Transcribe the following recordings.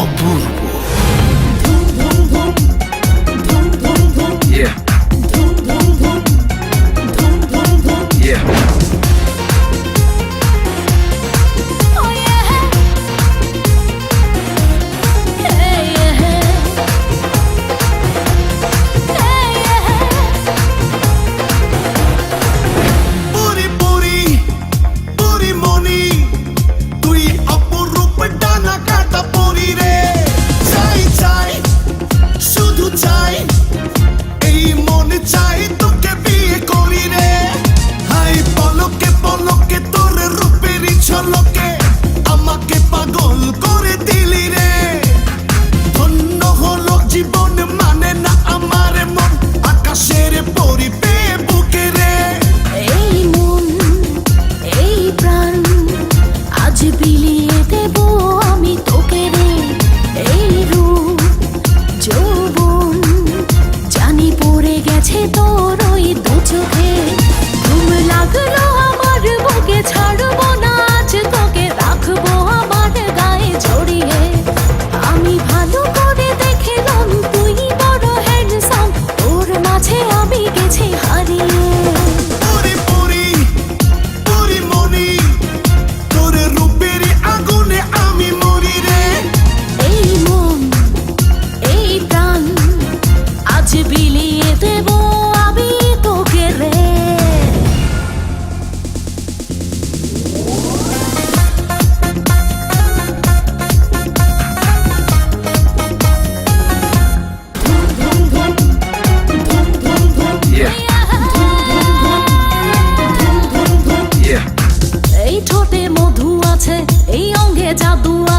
অপূর্ব।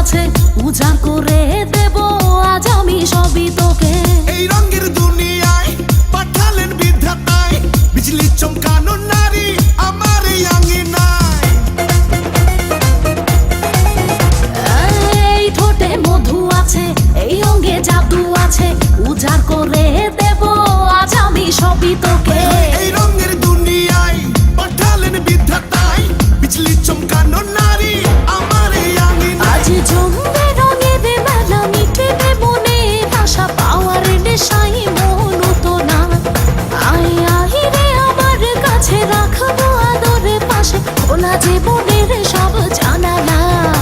আছে উজা করে দেব। আজ আমি সবই তোকে না জীবনের সব জানা না।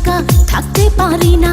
একা থাকতে পারি না।